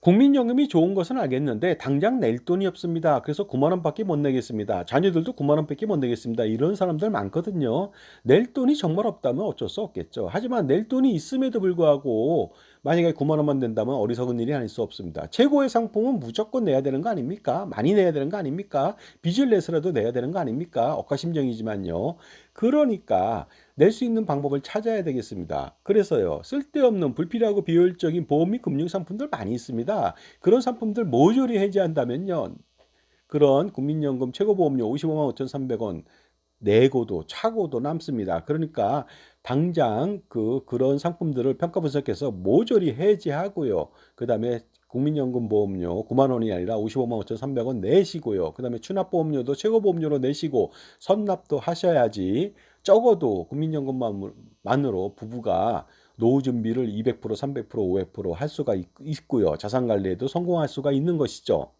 국민연금이 좋은 것은 알겠는데 당장 낼 돈이 없습니다. 그래서 9만 원밖에 못 내겠습니다. 자녀들도 9만 원밖에 못 내겠습니다. 이런 사람들 많거든요. 낼 돈이 정말 없다면 어쩔 수 없겠죠. 하지만 낼 돈이 있음에도 불구하고 만약에 9만 원만 낸다면 어리석은 일이 아닐 수 없습니다. 최고의 상품은 무조건 내야 되는 거 아닙니까? 많이 내야 되는 거 아닙니까? 빚을 내서라도 내야 되는 거 아닙니까? 억가심정이지만요. 그러니까 낼 수 있는 방법을 찾아야 되겠습니다. 그래서요, 쓸데없는 불필요하고 비효율적인 보험 및 금융 상품들 많이 있습니다. 그런 상품들 모조리 해지한다면요, 그런 국민연금 최고보험료 55만 5,300원 내고도 차고도 남습니다. 그러니까 당장 그 그런 상품들을 평가 분석해서 모조리 해지하고요. 그 다음에 국민연금 보험료 9만 원이 아니라 55만 5,300원 내시고요. 그 다음에 추납보험료도 최고보험료로 내시고 선납도 하셔야지 적어도 국민연금만으로 부부가 노후 준비를 200%, 300%, 500%할 수가 있, 있고요. 자산 관리에도 성공할 수가 있는 것이죠.